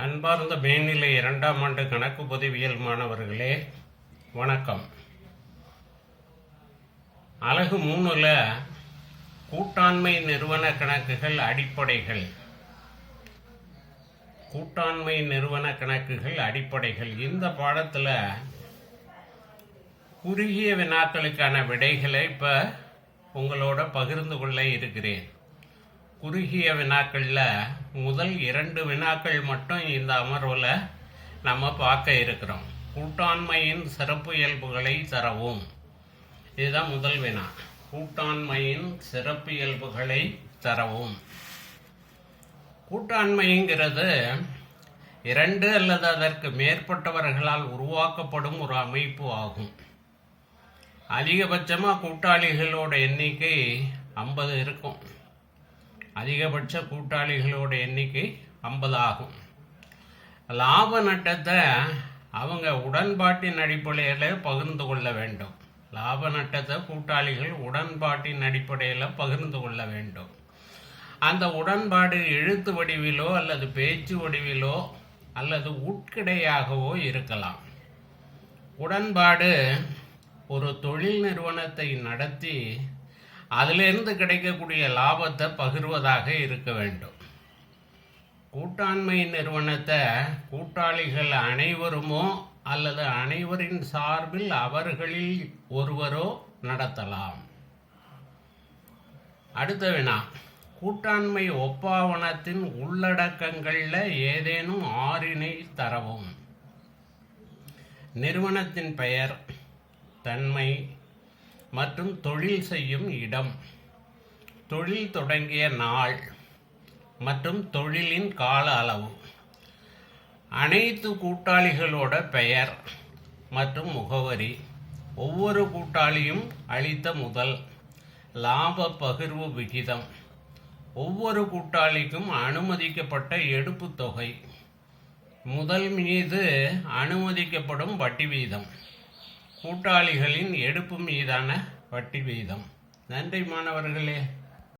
அன்பார்ந்த மேல்நிலை இரண்டாம் ஆண்டு கணக்கு பொதுவியல் மாணவர்களே வணக்கம். அழகு மூணுல கூட்டாண்மை நிறுவன கணக்குகள் அடிப்படைகள். கூட்டாண்மை நிறுவன கணக்குகள் அடிப்படைகள். இந்த பாடத்தில் குறுகிய வினாக்களுக்கான விடைகளை இப்போ உங்களோட பகிர்ந்து கொள்ள இருக்கிறேன். குறுகிய வினாக்களில் முதல் இரண்டு வினாக்கள் மட்டும் இந்த அமர்வில் நம்ம பார்க்க இருக்கிறோம். கூட்டாண்மையின் சிறப்பு இயல்புகளை தரவும். இதுதான் முதல் வினா. கூட்டாண்மையின் சிறப்பு இயல்புகளை தரவும். கூட்டாண்மைங்கிறது இரண்டு அல்லது அதற்கு மேற்பட்டவர்களால் உருவாக்கப்படும் ஒரு அமைப்பு ஆகும். அதிகபட்சமாக கூட்டாளிகளோட எண்ணிக்கை ஐம்பது இருக்கும். அதிகபட்ச கூட்டாளிகளோட எண்ணிக்கை ஐம்பது ஆகும் லாப நட்டத்தை அவங்க உடன்பாட்டின் அடிப்படையில் பகிர்ந்து கொள்ள வேண்டும். லாப நட்டத்தை கூட்டாளிகள் உடன்பாட்டின் அடிப்படையில் பகிர்ந்து கொள்ள வேண்டும். அந்த உடன்பாடு எழுத்து வடிவிலோ அல்லது பேச்சு வடிவிலோ அல்லது உட்கிடையாகவோ இருக்கலாம். உடன்பாடு ஒரு தொழில் நிறுவனத்தை நடத்தி அதிலிருந்து கிடைக்கக்கூடிய லாபத்தை பகிர்வதாக இருக்க வேண்டும். கூட்டாண்மை நிறுவனத்தை கூட்டாளிகள் அனைவருமோ அல்லது அனைவரின் சார்பில் அவர்களில் ஒருவரோ நடத்தலாம். அடுத்த வினா. கூட்டாண்மை ஒப்பாவனத்தின் உள்ளடக்கங்களில் ஏதேனும் ஆறினை தரவும். நிறுவனத்தின் பெயர் தன்மை மற்றும் தொழில் செய்யும் இடம். தொழில் தொடங்கிய நாள் மற்றும் தொழிலின் கால அளவு. அனைத்து கூட்டாளிகளோட பெயர் மற்றும் முகவரி. ஒவ்வொரு கூட்டாளியும் அளித்த முதல் லாப பகிர்வு விகிதம். ஒவ்வொரு கூட்டாளிக்கும் அனுமதிக்கப்பட்ட எடுப்பு தொகை. முதல் மீது அனுமதிக்கப்படும் வட்டி வீதம். கூட்டாளிகளின் எடுப்பு மீதான வட்டி வீதம் நன்றி மாணவர்களே.